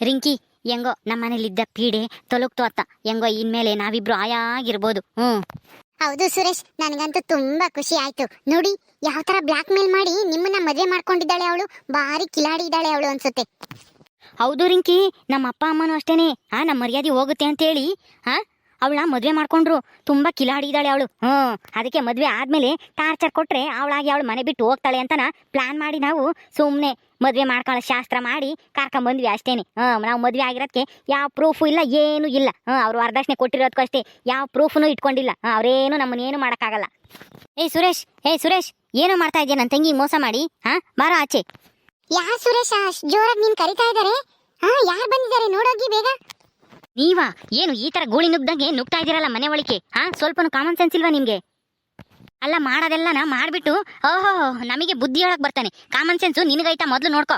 ರಿಂಕಿ ಹೆಂಗೋ ನಮ್ಮನೇಲಿದ್ದ ಪೀಡೆ ತೊಲಗ್ತು ಅತ್ತ. ಹೆಂಗೋ ಇನ್ಮೇಲೆ ನಾವಿಬ್ರು ಆಯಾಗಿರ್ಬೋದು. ಹ್ಞೂ ಹೌದು ಸುರೇಶ್ ನನಗಂತೂ ತುಂಬಾ ಖುಷಿ ಆಯ್ತು. ನೋಡಿ ಯಾವ ತರ ಬ್ಲಾಕ್ ಮೇಲ್ ಮಾಡಿ ನಿಮ್ಮನ್ನ ಮದುವೆ ಮಾಡ್ಕೊಂಡಿದ್ದಾಳೆ ಅವಳು ಭಾರಿ ಕಿಲಾಡಿ ಇದ್ದಾಳೆ ಅವಳು ಅನ್ಸುತ್ತೆ. ಹೌದು ರಿಂಕಿ ನಮ್ಮ ಅಪ್ಪ ಅಮ್ಮನೂ ಅಷ್ಟೇನೆ. ಹಾ ನಮ್ಮ ಮರ್ಯಾದೆ ಹೋಗುತ್ತೆ ಅಂತೇಳಿ ಹಾ ಅವಳ ಮದ್ವೆ ಮಾಡ್ಕೊಂಡ್ರು. ತುಂಬಾ ಕಿಲಾಡಿ ಇದ್ದಾಳೆ ಅವಳು. ಹ್ಮ್ ಅದಕ್ಕೆ ಮದ್ವೆ ಆದ್ಮೇಲೆ ಟಾರ್ಚರ್ ಕೊಟ್ರೆ ಅವಳಾಗಿ ಅವಳು ಮನೆ ಬಿಟ್ಟು ಹೋಗ್ತಾಳೆ ಅಂತನ ಪ್ಲಾನ್ ಮಾಡಿ ನಾವು ಸುಮ್ಮನೆ ಮದ್ವೆ ಮಾಡ್ಕೊಳ್ಳೋ ಶಾಸ್ತ್ರ ಮಾಡಿ ಕರ್ಕೊಂಬಂದ್ವಿ ಅಷ್ಟೇನೆ. ಹ್ಮ್ ನಾವು ಮದ್ವೆ ಆಗಿರೋದಕ್ಕೆ ಯಾವ ಪ್ರೂಫು ಇಲ್ಲ, ಏನು ಇಲ್ಲ. ಹ್ಮ್ ಅವ್ರು ವರದಕ್ಷಿಣೆ ಕೊಟ್ಟಿರೋದಕ್ಕೂ ಅಷ್ಟೇ. ಯಾವ ಪ್ರೂಫ್ನು ಇಟ್ಕೊಂಡಿಲ್ಲ. ಹಾಂ ಅವರೇನು ನಮ್ಮನ್ನೇನು ಮಾಡೋಕ್ಕಾಗಲ್ಲ. ಏಯ್ ಸುರೇಶ್ ಏಯ್ ಸುರೇಶ್, ಏನೋ ಮಾಡ್ತಾ ಇದೆಯಾ ನನ್ನ ತಂಗಿ? ಮೋಸ ಮಾಡಿ. ಹಾ, ಬಾರೋ ಆಚೆ. ಯಾ ಸುರೇಶ್, ಜೋರಾಗಿ ನೀನ್ ಕರಿತಾ ಇದಾರೆ? ಹಾ, ಯಾರು ಬಂದಿದ್ದಾರೆ? ನೋಡೋಗಿ ಬೇಗ. ನೀವಾ? ಏನು ಈ ತರ ಗೂಳಿ ನುಗ್ದಂಗೆ ನುಗ್ತಾ ಇದೀರಲ್ಲ ಮನೆ ಒಳಗೆ ಹಾ ಸ್ವಲ್ಪನು ಕಾಮನ್ ಸೆನ್ಸ್ ಇಲ್ವಾ ನಿಮ್ಗೆ? ಅಲ್ಲ, ಮಾಡೋದೆಲ್ಲನ ಮಾಡ್ಬಿಟ್ಟು, ಓಹೋ, ನಮಗೆ ಬುದ್ಧಿ ಹೇಳಕ್ ಬರ್ತಾನೆ. ಕಾಮನ್ ಸೆನ್ಸು ನಿನಗೈತಾ ಮೊದಲು ನೋಡ್ಕೋ.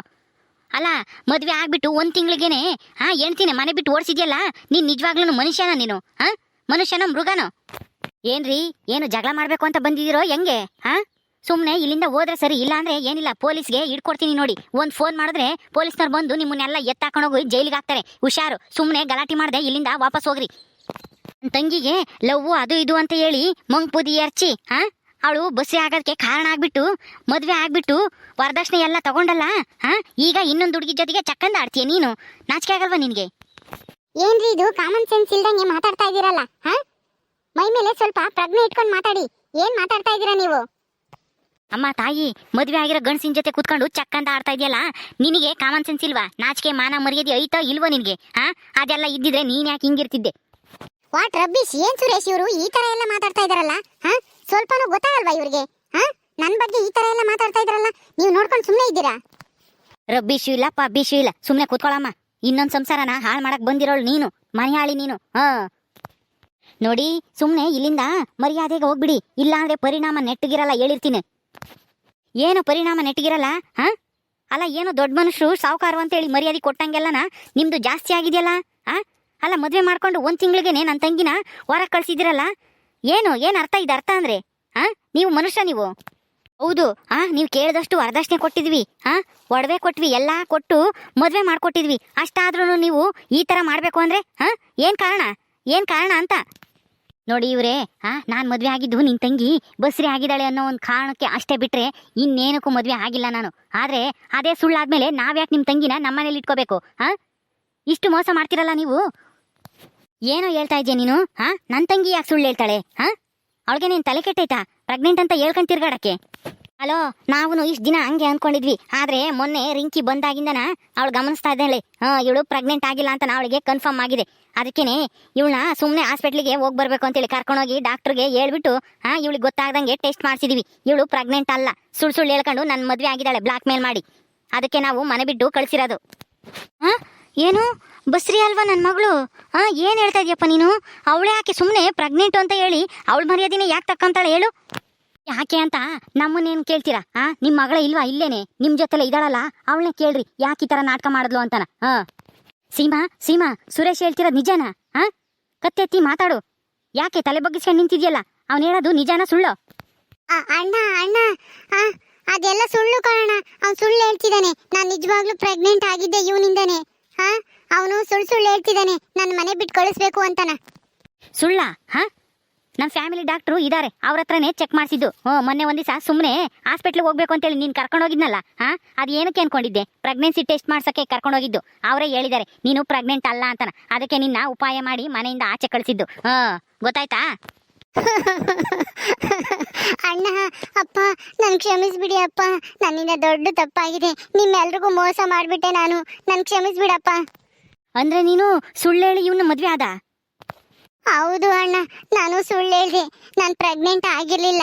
ಅಲ್ಲ, ಮದ್ವೆ ಆಗ್ಬಿಟ್ಟು ಒಂದ್ ತಿಂಗಳಿಗೇನೆ ಹಾ ಹೇಳ್ತೀನಿ ಮನೆ ಬಿಟ್ಟು ಓಡಿಸಿದ್ಯಲ್ಲ, ನೀನ್ ನಿಜವಾಗ್ಲೂ ಮನುಷ್ಯನ ನೀನು ಹಾ ಮನುಷ್ಯನ ಮೃಗನು? ಏನ್ರಿ, ಏನು ಜಗಳ ಮಾಡ್ಬೇಕು ಅಂತ ಬಂದಿದ್ದೀರೋ ಹೆಂಗೆ ಹಾ ಸುಮ್ನೆ ಇಲ್ಲಿಂದ ಹೋದ್ರೆ ಸರಿ, ಇಲ್ಲ ಅಂದ್ರೆ ಏನಿಲ್ಲ, ಪೊಲೀಸ್ಗೆ ಇಡ್ಕೊಡ್ತೀನಿ ನೋಡಿ. ಒಂದು ಫೋನ್ ಮಾಡಿದ್ರೆ ಪೊಲೀಸ್ನವ್ರು ಬಂದು ನಿಮ್ಮನ್ನೆಲ್ಲ ಎತ್ತಾಕೊಂಡೋಗಿ ಜೈಲಿಗೆ ಹಾಕ್ತಾರೆ. ಹುಷಾರು, ಸುಮ್ನೆ ಗಲಾಟೆ ಮಾಡ್ದೆ, ಇಲ್ಲಿಂದ ವಾಪಸ್ ಹೋಗ್ರಿ. ತಂಗಿಗೆ ಲವ್ ಅದು ಇದು ಅಂತ ಹೇಳಿ ಮಂಗ್ಪುದಿ ಅರ್ಚಿ ಹಾ ಅವಳು ಬಸ್ಸಿ ಆಗೋದಕ್ಕೆ ಕಾರಣ ಆಗ್ಬಿಟ್ಟು, ಮದುವೆ ಆಗ್ಬಿಟ್ಟು, ವರದಕ್ಷಿಣೆ ಎಲ್ಲ ತಗೊಂಡಲ್ಲ ಹಾ ಈಗ ಇನ್ನೊಂದು ಹುಡುಗಿ ಜೊತೆಗೆ ಚಕ್ಕಂದ ಆಡ್ತೀಯ ನೀನು? ನಾಚಿಕೆ ಆಗಲ್ವಾ ನಿನ್ಗೆ? ಏನ್ರಿ ಇದು? ಕಾಮನ್ ಸೆನ್ಸ್ ಇಲ್ದಂಗೆ ಮಾತಾಡ್ತಾ ಇದ್ದೀರಲ್ಲ ಹಾ ಮೈ ಮೇಲೆ ಸ್ವಲ್ಪ ಪ್ರಜ್ಞೆ ಇಟ್ಕೊಂಡು ಮಾತಾಡಿ. ಏನ್ ಮಾತಾಡ್ತಾ ಇದ್ದೀರಾ ನೀವು? ಅಮ್ಮ ತಾಯಿ ಮದ್ವೆ ಆಗಿರೋ ಗಂಡಸಿನ ಜೊತೆ ಕುತ್ಕೊಂಡು ಚಕ್ಕಂತ ಆಡ್ತಾ ಇದೆಯಲ್ಲ? ನಿನಗೆ ಕಾಮನ್ ಸೆನ್ಸ್ ಇಲ್ವಾ? ನಾಚಿಕೆ ಮಾನ ಮರ್ಯಾದೆ ಐತೋ ಇಲ್ವೋ ನಿನಗೆ ಹಾ ಅದೆಲ್ಲ ಇದ್ದಿದ್ರೆ ನೀನ್ ಯಾಕೆ ಹಿಂಗಿರ್ತಿದ್ದೆ? ವಾಟ್ ರಬ್ಬಿಶ್ ಏನ್ ಸುರೇಶ್ ಇವರು? ಈ ತರ ಎಲ್ಲ ಮಾತಾಡ್ತಾ ಇದಾರಲ್ಲ ಹಾ ಸ್ವಲ್ಪನೂ ಗೊತ್ತಾಗಲ್ವಾ ಇವ್ರಿಗೆ ಹಾ ನನ್ ಬಗ್ಗೆ ಈ ತರ ಎಲ್ಲ ಮಾತಾಡ್ತಾ ಇದಾರಲ್ಲ ನೀವು ನೋಡ್ಕೊಂಡು ಸುಮ್ಮನೆ ಇದ್ದೀರಾ? ರಬ್ಬಿಶು ಇಲ್ಲ ಪಬ್ಬಿಶು ಇಲ್ಲ ಸುಮ್ಮನೆ ಕೂತ್ಕೊಳ್ಳಮ್ಮ ಇನ್ನೊಂದು ಸಂಸಾರನ ಹಾಳು ಮಾಡಕ್ ಬಂದಿರೋಳು ನೀನು ಮನೆಯಾಳಿ ನೀನು ಹಾ ನೋಡಿ ಸುಮ್ಮನೆ ಇಲ್ಲಿಂದ ಮರ್ಯಾದೆಗೆ ಹೋಗ್ಬಿಡಿ ಇಲ್ಲಾಂದ್ರೆ ಪರಿಣಾಮ ನೆಟ್ಟಗಿರಲ್ಲ ಹೇಳಿರ್ತೀನಿ. ಏನು ಪರಿಣಾಮ ನೆಟ್ಟಿಗಿರಲ್ಲ, ಹಾ? ಅಲ್ಲ, ಏನು ದೊಡ್ಡ ಮನುಷ್ಯರು ಸಾವುಕಾರು ಅಂತೇಳಿ ಮರ್ಯಾದೆ ಕೊಟ್ಟಂಗೆಲ್ಲನ ನಿಮ್ದು ಜಾಸ್ತಿ ಆಗಿದೆಯಲ್ಲ ಆ ಅಲ್ಲ, ಮದುವೆ ಮಾಡ್ಕೊಂಡು ಒಂದು ತಿಂಗಳಿಗೆ ನನ್ನ ತಂಗಿನ ಹೊರ ಕಳ್ಸಿದಿರಲ್ಲ ಏನು ಏನು ಅರ್ಥ ಇದೆ, ಅರ್ಥ ಅಂದ್ರೆ ಆ ನೀವು ಮನುಷ್ಯ ನೀವು. ಹೌದು, ಆ, ನೀವು ಕೇಳಿದಷ್ಟು ವರದಕ್ಷಿಣೆ ಕೊಟ್ಟಿದ್ವಿ ಆ ಒಡವೆ ಕೊಟ್ವಿ, ಎಲ್ಲಾ ಕೊಟ್ಟು ಮದ್ವೆ ಮಾಡ್ಕೊಟ್ಟಿದ್ವಿ. ಅಷ್ಟಾದ್ರೂ ನೀವು ಈ ತರ ಮಾಡಬೇಕು ಅಂದ್ರೆ, ಹಾಂ? ಏನು ಕಾರಣ? ಏನು ಕಾರಣ ಅಂತ? ನೋಡಿ ಇವ್ರೆ ಹಾ ನಾನ್ ಮದ್ವೆ ಆಗಿದ್ದು ನಿನ್ ತಂಗಿ ಬಸ್ರಿ ಆಗಿದ್ದಾಳೆ ಅನ್ನೋ ಒಂದು ಕಾರಣಕ್ಕೆ ಅಷ್ಟೇ ಬಿಟ್ರೆ ಇನ್ನೇನಕ್ಕೂ ಮದ್ವೆ ಆಗಿಲ್ಲ ನಾನು. ಆದ್ರೆ ಅದೇ ಸುಳ್ಳಾದ್ಮೇಲೆ ನಾವ್ಯಾಕೆ ನಿಮ್ ತಂಗಿನ ನಮ್ಮನೇಲಿ ಇಟ್ಕೋಬೇಕು ಹಾ ಇಷ್ಟು ಮೋಸ ಮಾಡ್ತಿರಲ್ಲ ನೀವು? ಏನೋ ಹೇಳ್ತಾ ಇದೀಯ ನೀನು ಹಾ ನನ್ ತಂಗಿ ಯಾಕೆ ಸುಳ್ಳು ಹೇಳ್ತಾಳೆ ಹಾ ಅವಳಿಗೆ ನೀನ್ ತಲೆ ಕೆಟ್ಟೈತಾ? ಪ್ರೆಗ್ನೆಂಟ್ ಅಂತ ಹೇಳ್ಕೊಂಡ್ ತಿರ್ಗಾಡಕ್ಕೆ? ಹಲೋ ನಾವು ಇಷ್ಟು ದಿನ ಹಂಗೆ ಅನ್ಕೊಂಡಿದ್ವಿ. ಆದ್ರೆ ಮೊನ್ನೆ ರಿಂಕಿ ಬಂದಾಗಿಂದನ ಅವಳು ಗಮನಿಸ್ತಾ ಇದ್ದಾಳೆ. ಹಾಂ, ಇವಳು ಪ್ರೆಗ್ನೆಂಟ್ ಆಗಿಲ್ಲ ಅಂತ ಅವಳಿಗೆ ಕನ್ಫರ್ಮ್ ಆಗಿದೆ. ಅದಕ್ಕೇನೆ ಇವಳನ್ನ ಸುಮ್ಮನೆ ಹಾಸ್ಪಿಟ್ಲಿಗೆ ಹೋಗಿ ಬರ್ಬೇಕು ಅಂತೇಳಿ ಕರ್ಕೊಂಡೋಗಿ ಡಾಕ್ಟ್ರಿಗೆ ಹೇಳ್ಬಿಟ್ಟು, ಹಾಂ, ಇವಳಿಗೆ ಗೊತ್ತಾಗ್ದಂಗೆ ಟೆಸ್ಟ್ ಮಾಡಿಸಿದೀವಿ. ಇವಳು ಪ್ರೆಗ್ನೆಂಟ್ ಅಲ್ಲ. ಸುಳ್ಳು ಸುಳ್ಳು ಹೇಳ್ಕೊಂಡು ನನ್ನ ಮದುವೆ ಆಗಿದ್ದಾಳೆ ಬ್ಲಾಕ್ ಮೇಲ್ ಮಾಡಿ. ಅದಕ್ಕೆ ನಾವು ಮನೆ ಬಿಟ್ಟು ಕಳಿಸಿರೋದು. ಹಾಂ, ಏನು? ಬಸ್ರಿ ಅಲ್ವಾ ನನ್ನ ಮಗಳು? ಹಾ, ಏನು ಹೇಳ್ತಾ ಇದೀಯಪ್ಪ ನೀನು? ಅವಳೇ ಯಾಕೆ ಸುಮ್ಮನೆ ಪ್ರೆಗ್ನೆಂಟ್ ಅಂತ ಹೇಳಿ ಅವಳ ಮರ್ಯಾದಿನ ಯಾಕೆ ತಕ್ಕಂತಾಳೆ ಹೇಳು? ಯಾಕೆ ಅಂತ ನಮ್ಮನ್ನೇನು ಕೇಳ್ತೀರಾ ಆ? ನಿಮ್ಮ ಮಗಳ ಇಲ್ವಾ ಇಲ್ಲೇನೆ ನಿಮ್ ಜೊತೆಲೆ ಇದ್ದಾಳಲ್ಲ ಅವಳನ್ನ ಕೇಳ್ರಿ ಯಾಕೆ ಈ ತರ ನಾಟಕ ಮಾಡಿದ್ಲು ಅಂತಾನ ಹಾ? ಸೀಮಾ ಸೀಮಾ ಸುರೇಶ್ ಹೇಳ್ತಿರೋದು ನಿಜಾನ ಹಾ? ಕತ್ತೆತ್ತಿ ಮಾತಾಡು. ಯಾಕೆ ತಲೆ ಬಗ್ಗಿಸ್ಕೊಂಡು ನಿಂತಿದ್ಯಲ್ಲ ಅವ್ನು ಹೇಳೋದು ನಿಜಾನ ಸುಳ್ಳು? ಅಣ್ಣ ಅಣ್ಣ ಅದೆಲ್ಲ ಸುಳ್ಳು ಕಾರಣ ಅವ್ನು ಸುಳ್ಳು ಹೇಳ್ತಿದ್ದಾನೆ ನಾನು ನಿಜವಾಗ್ಲೂ ಪ್ರೆಗ್ನೆಂಟ್ ಆಗಿದ್ದೆ ಇವನಿಂದಾನೆ ಹಾ? ಅವನು ಸುಳ್ಳು ಸುಳ್ಳು ಹೇಳ್ತಿದ್ದಾನೆ ನನ್ನ ಮನೆ ಬಿಟ್ಟು ಕಳಿಸ್ಬೇಕು ಅಂತಾನ. ಸುಳ್ಳ ಹಾ? ನಮ್ಮ ಫ್ಯಾಮಿಲಿ ಡಾಕ್ಟ್ರು ಇದ್ದಾರೆ ಅವ್ರ ಹತ್ರನೇ ಚೆಕ್ ಮಾಡಿಸಿದ್ದು. ಹ್ಞೂ ಮೊನ್ನೆ ಒಂದ್ ದಿವಸ ಸುಮ್ಮನೆ ಹಾಸ್ಪಿಟ್ಲಿಗೆ ಹೋಗ್ಬೇಕು ಅಂತೇಳಿ ನೀನು ಕರ್ಕೊಂಡು ಹೋಗಿದ್ನಲ್ಲ ಹಾ? ಅದು ಏನಕ್ಕೆ ಅನ್ಕೊಂಡಿದ್ದೆ? ಪ್ರೆಗ್ನೆನ್ಸಿ ಟೆಸ್ಟ್ ಮಾಡ್ಸಕ್ಕೆ ಕರ್ಕೊಂಡು ಹೋಗಿದ್ದು. ಅವರೇ ಹೇಳಿದ್ದಾರೆ ನೀನು ಪ್ರೆಗ್ನೆಂಟ್ ಅಲ್ಲ ಅಂತನ. ಅದಕ್ಕೆ ನಿನ್ನ ಉಪಾಯ ಮಾಡಿ ಮನೆಯಿಂದ ಆಚೆ ಕಳಿಸಿದ್ದು. ಹಾ ಗೊತ್ತಾಯ್ತಾ? ಅಣ್ಣ ಅಪ್ಪ ನನ್ ಕ್ಷಮಿಸ್ಬಿಡಿ ಅಪ್ಪ ನನ್ನಿಂದ ದೊಡ್ಡ ತಪ್ಪಾಗಿದೆ. ನಿಮ್ಮೆಲ್ರಿಗೂ ಮೋಸ ಮಾಡ್ಬಿಟ್ಟೆ ನಾನು. ನನ್ ಕ್ಷಮಿಸ್ಬಿಡಪ್ಪ. ಅಂದ್ರೆ ನೀನು ಸುಳ್ಳು ಹೇಳಿ ಇವನ್ನ ಮದ್ವೆ ಆದ? ಹೌದು ಅಣ್ಣ, ನಾನು ಸುಳ್ಳು ಹೇಳಿದೆ. ನಾನು ಪ್ರೆಗ್ನೆಂಟ್ ಆಗಿರ್ಲಿಲ್ಲ.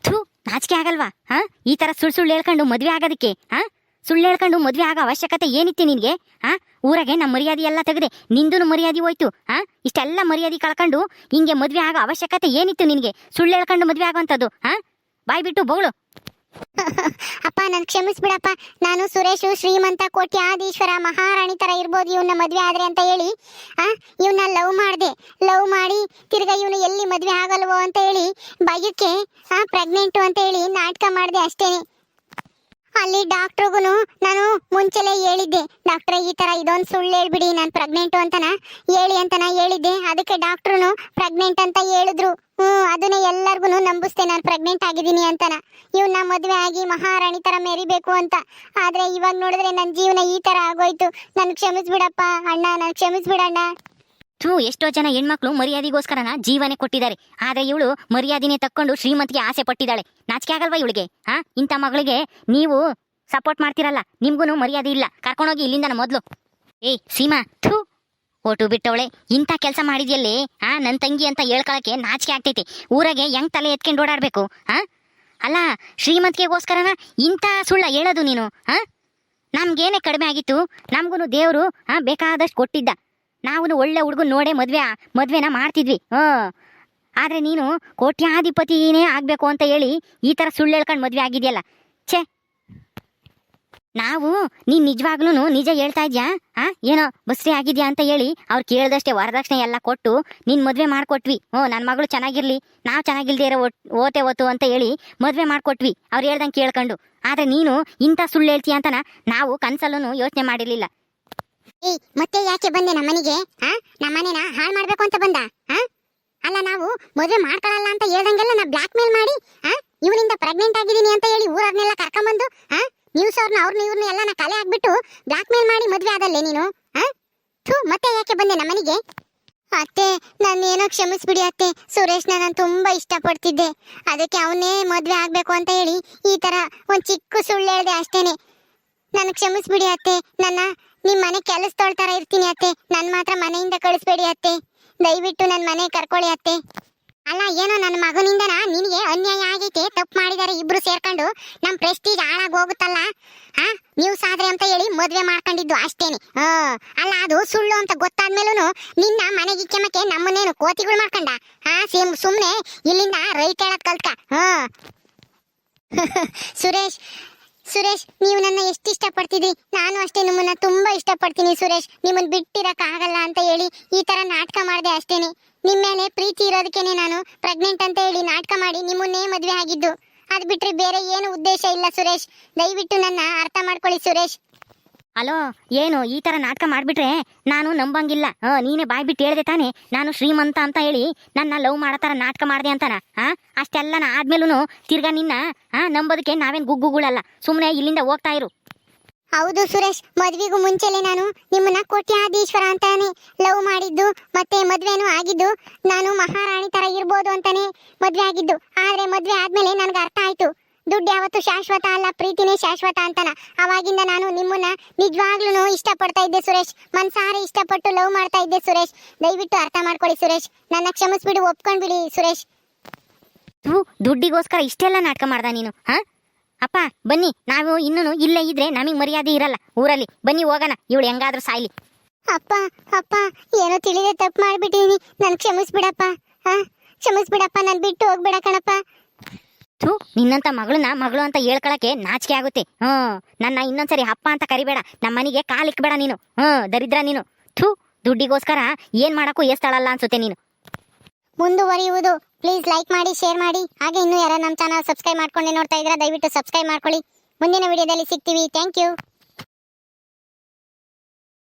ಥೂ, ನಾಚಿಕೆ ಆಗಲ್ವಾ? ಹಾ? ಈ ತರ ಸುಳ್ಳು ಸುಳ್ಳು ಹೇಳ್ಕೊಂಡು ಮದ್ವೆ ಆಗೋದಕ್ಕೆ, ಹಾ? ಸುಳ್ಳು ಹೇಳ್ಕೊಂಡು ಮದ್ವೆ ಆಗೋ ಅವಶ್ಯಕತೆ ಏನಿತ್ತು ನಿನಗೆ? ಹಾ? ಊರಾಗೆ ನಮ್ಮ ಮರ್ಯಾದೆ ಎಲ್ಲ ತೆಗೆದೆ ನಿಂದು ಮರ್ಯಾದೆ ಹೋಯ್ತು, ಹಾ? ಇಷ್ಟೆಲ್ಲ ಮರ್ಯಾದೆ ಕಳ್ಕೊಂಡು ಹಿಂಗೆ ಮದ್ವೆ ಆಗೋ ಅವಶ್ಯಕತೆ ಏನಿತ್ತು ನಿನಗೆ? ಸುಳ್ಳು ಹೇಳ್ಕೊಂಡು ಮದ್ವೆ ಆಗೋಂಥದ್ದು ಹಾ? ಬಾಯ್ ಬಿಟ್ಟು ಬೋಳು. ಅಪ್ಪ, ನನ್ ಕ್ಷಮಿಸ್ಬಿಡಪ್ಪ. ನಾನು ಸುರೇಶು, ಶ್ರೀಮಂತ, ಕೋಟ್ಯಾಧೀಶ್ವರ, ಮಹಾರಾಣಿ ತರ ಇರ್ಬೋದು ಇವನ್ನ ಮದ್ವೆ ಆದ್ರೆ ಅಂತ ಹೇಳಿ, ಆ ಇವನ್ನ ಲವ್ ಮಾಡ್ದೆ. ಲವ್ ಮಾಡಿ ತಿರ್ಗಾ ಇವನು ಎಲ್ಲಿ ಮದ್ವೆ ಆಗಲ್ವೋ ಅಂತ ಹೇಳಿ ಭಯಕ್ಕೆ ಆ ಪ್ರೆಗ್ನೆಂಟು ಅಂತ ಹೇಳಿ ನಾಟಕ ಮಾಡ್ದೆ ಅಷ್ಟೇನೆ. ಅಲ್ಲಿ ಡಾಕ್ಟ್ರಿಗೂ ನಾನು ಮುಂಚೆಲೆ ಹೇಳಿದ್ದೆ. ಡಾಕ್ಟ್ರೆ, ಈ ತರ ಇದೊಂದು ಸುಳ್ಳು ಹೇಳ್ಬಿಡಿ, ನಾನು ಪ್ರೆಗ್ನೆಂಟು ಅಂತನ ಹೇಳಿ ಅಂತನ ಹೇಳಿದ್ದೆ. ಅದಕ್ಕೆ ಡಾಕ್ಟ್ರು ಪ್ರೆಗ್ನೆಂಟ್ ಅಂತ ಹೇಳಿದ್ರು. ಹ್ಮ್, ಅದನ್ನ ಎಲ್ಲರಿಗೂ ನಂಬಿಸ್ತೆ ನಾನು ಪ್ರೆಗ್ನೆಂಟ್ ಆಗಿದ್ದೀನಿ ಅಂತನ. ಇವ್ನ ಮದುವೆ ಆಗಿ ಮಹಾರಾಣಿ ತರ ಮೆರಿಬೇಕು ಅಂತ. ಆದ್ರೆ ಇವಾಗ ನೋಡಿದ್ರೆ ನನ್ನ ಜೀವನ ಈ ತರ ಆಗೋಯ್ತು. ನನ್ ಕ್ಷಮಿಸ್ಬಿಡಪ್ಪ, ಅಣ್ಣ, ನನ್ ಕ್ಷಮಿಸ್ಬಿಡಣ್ಣ. ಥೂ, ಎಷ್ಟೋ ಜನ ಹೆಣ್ಮಕ್ಳು ಮರ್ಯಾದೆಗೋಸ್ಕರನ ಜೀವನೇ ಕೊಟ್ಟಿದ್ದಾರೆ. ಆದ್ರೆ ಇವಳು ಮರ್ಯಾದಿನೇ ತಕ್ಕೊಂಡು ಶ್ರೀಮಂತಿಗೆ ಆಸೆ ಪಟ್ಟಿದ್ದಾಳೆ. ನಾಚಿಕೆ ಆಗಲ್ವಾ ಇವಳಿಗೆ ಹಾ ಇಂಥ ಮಗಳಿಗೆ ನೀವು ಸಪೋರ್ಟ್ ಮಾಡ್ತಿರಲ್ಲ ನಿಮ್ಗೂ ಮರ್ಯಾದೆ ಇಲ್ಲ. ಕರ್ಕೊಂಡೋಗಿ ಇಲ್ಲಿಂದ ಮೊದಲು. ಏಯ್, ಸೀಮಾ ಓಟು ಬಿಟ್ಟವಳೆ, ಇಂಥ ಕೆಲಸ ಮಾಡಿದ್ಯಲ್ಲಿ? ಆ ನನ್ನ ತಂಗಿ ಅಂತ ಹೇಳ್ಕೊಳಕ್ಕೆ ನಾಚಿಕೆ ಆಗ್ತೈತಿ. ಊರಾಗೆ ಹೆಂಗ್ ತಲೆ ಎತ್ಕೊಂಡು ಓಡಾಡ್ಬೇಕು ಹಾ ಅಲ್ಲ, ಶ್ರೀಮಂತಿಗೆಗೋಸ್ಕರನ ಇಂಥ ಸುಳ್ಳ ಹೇಳೋದು ನೀನು ಹಾ ನಮ್ಗೇನೆ ಕಡಿಮೆ ಆಗಿತ್ತು ನಮ್ಗೂ ದೇವರು ಹಾ ಬೇಕಾದಷ್ಟು ಕೊಟ್ಟಿದ್ದ. ನಾವು ಒಳ್ಳೆ ಹುಡುಗನ್ ನೋಡೇ ಮದ್ವೆ ಮದ್ವೆನ ಮಾಡ್ತಿದ್ವಿ, ಹಾ. ಆದ್ರೆ ನೀನು ಕೋಟ್ಯಾಧಿಪತಿನೇ ಆಗ್ಬೇಕು ಅಂತ ಹೇಳಿ ಈ ತರ ಸುಳ್ಳು ಹೇಳ್ಕೊಂಡು ಮದ್ವೆ ಆಗಿದ್ಯಲ್ಲ. ಛೇ ನಾವು, ನೀನ್ ನಿಜವಾಗ್ಲೂ ನಿಜ ಹೇಳ್ತಾ ಇದ್ಯಾ? ಆ, ಏನೋ ಬಸ್ರಿ ಆಗಿದ್ಯಾ ಅಂತ ಹೇಳಿ ಅವ್ರು ಕೇಳ್ದಷ್ಟೇ ವರದಕ್ಷಿಣೆ ಎಲ್ಲ ಕೊಟ್ಟು ನಿನ್ ಮದ್ವೆ ಮಾಡ್ಕೊಟ್ವಿ. ಓ ನನ್ನ ಮಗಳು ಚೆನ್ನಾಗಿರ್ಲಿ, ನಾವು ಚೆನ್ನಾಗಿಲ್ದೇ ಇರೋ ಓತೆ ಓತು ಅಂತ ಹೇಳಿ ಮದ್ವೆ ಮಾಡ್ಕೊಟ್ವಿ, ಅವ್ರು ಹೇಳ್ದಂಗೆ ಕೇಳ್ಕೊಂಡು. ಆದ್ರೆ ನೀನು ಇಂಥ ಸುಳ್ಳು ಹೇಳ್ತೀಯ ಅಂತನ ನಾವು ಕನ್ಸಲ್ಲೂ ಯೋಚನೆ ಮಾಡಿರ್ಲಿಲ್ಲ. ಏಯ್ ಮತ್ತೆ ಯಾಕೆ ಬಂದೆ ನಮ್ಮನೆಗೆ? ಆ, ನಮ್ಮನೆನ ಹಾಳು ಮಾಡ್ಬೇಕು ಅಂತ ಬಂದ? ಆ? ಅಲ್ಲ ನಾವು ಮದುವೆ ಮಾಡ್ಕೊಳಲ್ಲ ಅಂತ ಹೇಳ್ದಂಗೆಲ್ಲ ನಾ ಬ್ಲಾಕ್ ಮೇಲ್ ಮಾಡಿ, ಆ, ಇವನಿಂದ ಪ್ರೆಗ್ನೆಂಟ್ ಆಗಿದ್ದೀನಿ ಅಂತ ಹೇಳಿ ಊರವ್ರನ್ನೆಲ್ಲ ಕರ್ಕೊಂಬಂದು, ಆ? ನ್ಯೂಸ್ ಅವ್ರನ್ನ ಅವ್ರನ್ನ ಇವ್ರನ್ನ ಎಲ್ಲ ನಾ ಕಲೆ ಹಾಕ್ಬಿಟ್ಟು ಬ್ಲಾಕ್ ಮೇಲ್ ಮಾಡಿ ಮದುವೆ ಆದಲ್ಲೇ ನೀನು ಥೂ, ಮತ್ತೆ ಯಾಕೆ ಬಂದೆ ನಮ್ಮನೆಗೆ? ಅತ್ತೆ ನಾನು ಏನೋ ಕ್ಷಮಿಸ್ಬಿಡಿ ಅತ್ತೆ. ಸುರೇಶ್ನ ನಾನು ತುಂಬಾ ಇಷ್ಟಪಡ್ತಿದ್ದೆ. ಅದಕ್ಕೆ ಅವನೇ ಮದುವೆ ಆಗ್ಬೇಕು ಅಂತ ಹೇಳಿ ಈ ತರ ಒಂದು ಚಿಕ್ಕ ಸುಳ್ಳು ಹೇಳಿದೆ ಅಷ್ಟೇನೆ. ನಾನು ಕ್ಷಮಿಸ್ಬಿಡಿ ಅತ್ತೆ. ನನ್ನ ನಿಮ್ಮ ಮನೆ ಕೆಲಸ ತೊಳ್ತಾರ ಇರ್ತೀನಿ ಅತ್ತೆ. ನನ್ ಮಾತ್ರ ಮನೆಯಿಂದ ಕಳಿಸ್ಬೇಡಿ ಅತ್ತೆ. ದಯವಿಟ್ಟು ನನ್ನ ಮನೆ ಕರ್ಕೊಳ್ಳಿ ಅತ್ತೆ. ಅಲ್ಲ, ಏನೋ ನನ್ನ ಮಗನಿಂದನ? ನಿನಗೆ ಅನ್ಯಾಯ ಆಗೈತೆ, ತಪ್ಪು ಮಾಡಿದಾರೆ ಇಬ್ರು ಸೇರ್ಕೊಂಡು. ನಮ್ಮ ಪ್ರೆಸ್ಟೀಜ್ ಹಾಳಾಗಿ ಹೋಗುತ್ತಲ್ಲ? ಹಾ? ನೀವು ಸಾಧ್ರೆ ಅಂತ ಹೇಳಿ ಮದುವೆ ಮಾಡ್ಕೊಂಡಿದ್ದು ಅಷ್ಟೇನೆ. ಅಲ್ಲ, ಅದು ಸುಳ್ಳು ಅಂತ ಗೊತ್ತಾದ್ಮೇಲೂ ನಿನ್ನ ಮನೆಗೆ ಕೆಮಕ್ಕೆ ನಮ್ಮನ್ನೇನು ಕೋತಿಗಳು ಮಾಡ್ಕೊಂಡ? ಹಾ, ಸಿಮ್ ಸುಮ್ಮನೆ ಇಲ್ಲಿಂದ ರೈಟ್ ಹೇಳಕ್ ಕಲ್ತ್ಕ. ಹಾ. ಸುರೇಶ್ ಸುರೇಶ್, ನೀವು ನನ್ನ ಎಷ್ಟು ಇಷ್ಟಪಡ್ತಿದ್ರಿ? ನಾನು ಅಷ್ಟೇ ನಿಮ್ಮನ್ನ ತುಂಬಾ ಇಷ್ಟಪಡ್ತೀನಿ ಸುರೇಶ್. ನಿಮ್ಮನ್ನ ಬಿಟ್ಟಿರೋಕ್ಕಾಗಲ್ಲ ಅಂತ ಹೇಳಿ ಈ ತರ ನಾಟಕ ಮಾಡಿದೆ ಅಷ್ಟೇನೆ. ನಿಮ್ಮ ಮೇಲೆ ಪ್ರೀತಿ ಇರೋದಕ್ಕೇನೆ ನಾನು ಪ್ರೆಗ್ನೆಂಟ್ ಅಂತ ಹೇಳಿ ನಾಟಕ ಮಾಡಿ ನಿಮ್ಮನ್ನೇ ಮದುವೆ ಆಗಿದ್ದು. ಅದ್ ಬಿಟ್ರೆ ಬೇರೆ ಏನು ಉದ್ದೇಶ ಇಲ್ಲ ಸುರೇಶ್. ದಯವಿಟ್ಟು ನನ್ನ ಅರ್ಥ ಮಾಡ್ಕೊಳ್ಳಿ ಸುರೇಶ್. ಅಲೋ, ಏನು ಈ ತರ ನಾಟಕ ಮಾಡ್ಬಿಟ್ರೆ ನಾನು ನಂಬಂಗಿಲ್ಲ. ನೀನೇ ಬಾಯ್ ಬಿಟ್ಟು ಹೇಳ್ದೆ ತಾನೆ, ನಾನು ಶ್ರೀಮಂತ ಅಂತ ಹೇಳಿ ನನ್ನ ಲವ್ ಮಾಡೋ ತರ ನಾಟಕ ಮಾಡಿದೆ ಅಂತಾನ? ಹಾ, ಅಷ್ಟೆಲ್ಲ ಆದ್ಮೇಲೂ ತಿರ್ಗಾ ನಿನ್ನ, ಹಾ, ನಂಬೋದಕ್ಕೆ ನಾವೇನ್ ಗುಗ್ಗುಗಳಲ್ಲ. ಸುಮ್ಮನೆ ಇಲ್ಲಿಂದ ಹೋಗ್ತಾ ಇರು. ಹೌದು ಸುರೇಶ್, ಮದ್ವೆಗೂ ಮುಂಚೆಲೆ ನಾನು ನಿಮ್ಮನ್ನ ಕೋಟ್ಯಾಧೀಶ್ವರ ಅಂತಾನೆ ಲವ್ ಮಾಡಿದ್ದು, ಮತ್ತೆ ಮದ್ವೆನೂ ಆಗಿದ್ದು, ನಾನು ಮಹಾರಾಣಿ ತರ ಇರ್ಬೋದು ಅಂತಾನೆ ಮದ್ವೆ ಆಗಿದ್ದು. ಆದ್ರೆ ಮದ್ವೆ ಆದ್ಮೇಲೆ ನನ್ಗೆ ಅರ್ಥ ಆಯ್ತು. ದುಡ್ಡು ಯಾವತ್ತು ಶಾಶ್ವತ ಅಲ್ಲ, ಪ್ರೀತಿನೇ ಶಾಶ್ವತ ಅಂತನ. ಅವಾಗಿಂದ ನಾನು ನಿಮ್ಮನ್ನ ನಿಜವಾಗ್ಲೂ ಇಷ್ಟಪಡ್ತಾ ಇದ್ದೆ ಸುರೇಶ್. ಮನ್ಸಾರೆ ಇಷ್ಟಪಟ್ಟು ಲವ್ ಮಾಡ್ತಾ ಇದ್ದೆ ಸುರೇಶ್. ದಯವಿಟ್ಟು ಅರ್ಥ ಮಾಡ್ಕೊಳ್ಳಿ ಸುರೇಶ್. ನನ್ನ ಕ್ಷಮಿಸ್ಬಿಡು, ಒಪ್ಕೊಂಡ್ಬಿಡಿ ಸುರೇಶ್. ದುಡ್ಡಿಗೋಸ್ಕರ ಇಷ್ಟೆಲ್ಲ ನಾಟಕ ಮಾಡ್ದ ನೀನು, ಹಾ? ಅಪ್ಪ ಬನ್ನಿ. ನಾವು ಇನ್ನೂ ಇಲ್ಲೇ ಇದ್ರೆ ನಮಗೆ ಮರ್ಯಾದೆ ಇರಲ್ಲ. ಊರಲ್ಲಿ. ಬನ್ನಿ ಹೋಗೋಣ. ಇವಳು ಹೆಂಗಾದ್ರೂ ಸಾಯ್ಲಿ. ಅಪ್ಪ ಅಪ್ಪ ಏನೋ ತಿಳಿದೆ ತಪ್ಪು ಮಾಡ್ಬಿಟ್ಟಿದೀನಿ. ನನ್ ಕ್ಷಮಿಸ್ಬಿಡಪ್ಪ. ಹಾ ಕ್ಷಮಿಸ್ಬಿಡಪ್ಪ. ನನ್ ಬಿಟ್ಟು ಹೋಗ್ಬಿಡ ಕಣಪ್ಪ. ಥೂ ನಿನ್ನಂತ ಮಗಳನ್ನ ಮಗಳು ಅಂತ ಹೇಳ್ಕೊಳಕ್ಕೆ ನಾಚಿಕೆ ಆಗುತ್ತೆ. ಹ್ಮ್ ನನ್ನ ಇನ್ನೊಂದ್ಸರಿ ಅಪ್ಪ ಅಂತ ಕರಿಬೇಡ. ನಮ್ಮ ಮನೆಗೆ ಕಾಲಿಕ್ಬೇಡ ನೀನು. ಹ್ಮ್ ದರಿದ್ರ ನೀನು. ಥೂ ದುಡ್ಡಿಗೋಸ್ಕರ ಏನ್ ಮಾಡಕ್ಕೂ ಎಸ್ತಾಳಲ್ಲ ಅನ್ಸುತ್ತೆ ನೀನು. ಮುಂದುವರಿಯುವುದು. ಪ್ಲೀಸ್ ಲೈಕ್ ಮಾಡಿ ಶೇರ್ ಮಾಡಿ. ಹಾಗೆ ಇನ್ನೂ ಯಾರು ನಮ್ಮ ಚಾನಲ್ ಸಬ್ಸ್ಕ್ರೈಬ್ ಮಾಡ್ಕೊಂಡು ನೋಡ್ತಾ ಇದ್ದೀರಾ, ದಯವಿಟ್ಟು ಸಬ್ಸ್ಕ್ರೈಬ್ ಮಾಡ್ಕೊಳ್ಳಿ. ಮುಂದಿನ ವಿಡಿಯೋದಲ್ಲಿ ಸಿಗ್ತೀವಿ. Thank you